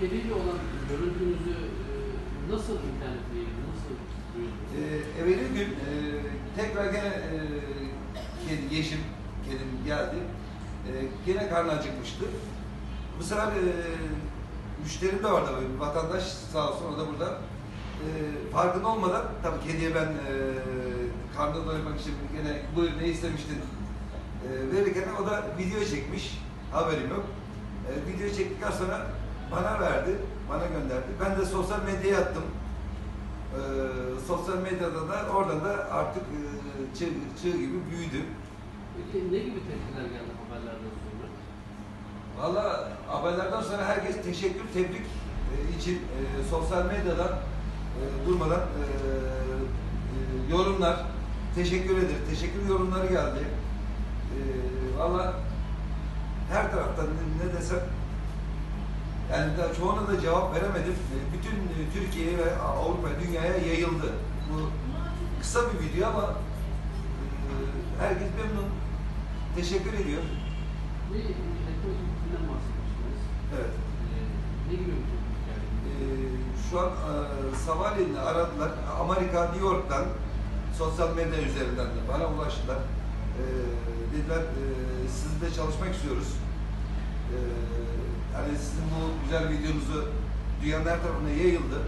kediyle olan görüntünüzü e, nasıl internette yayıldı, nasıl? Ee, evveli gün e, tekrar gene e, kedi, yeşim kedim geldi. E, gene karnı acıkmıştı. Bu sefer e, müşterim de vardı böyle bir vatandaş sağ olsun o da burada. E, farkında olmadan tabii kediye ben e, karnını doyurmak için gene buyur ne istemiştin e, verirken o da video çekmiş. Haberim yok. E, video çektikten sonra bana verdi, bana gönderdi. Ben de sosyal medyaya attım. Ee, sosyal medyada da oradan da artık e, çığ, çığ gibi büyüdü. Peki ne gibi tepkiler geldi haberlerden sonra? Valla haberlerden sonra herkes teşekkür, tebrik e, için e, sosyal medyadan e, durmadan e, e, yorumlar, teşekkür eder, teşekkür yorumları geldi. E, Valla her taraftan ne, ne desem yani daha çoğuna da cevap veremedim. E, Bütün e, Türkiye'ye ve Avrupa, dünyaya yayıldı. Bu kısa bir video ama e, herkes memnun. Teşekkür ediyor. Bir elektronikten bahsetmiştiniz. Evet. E, ne gibi? Ee, şu an sabahleyin aradılar. Amerika, New York'tan sosyal medya üzerinden de bana ulaştılar. Ee, dediler sizinle çalışmak istiyoruz. Güzel videonuzu dünyanın her tarafına yayıldı.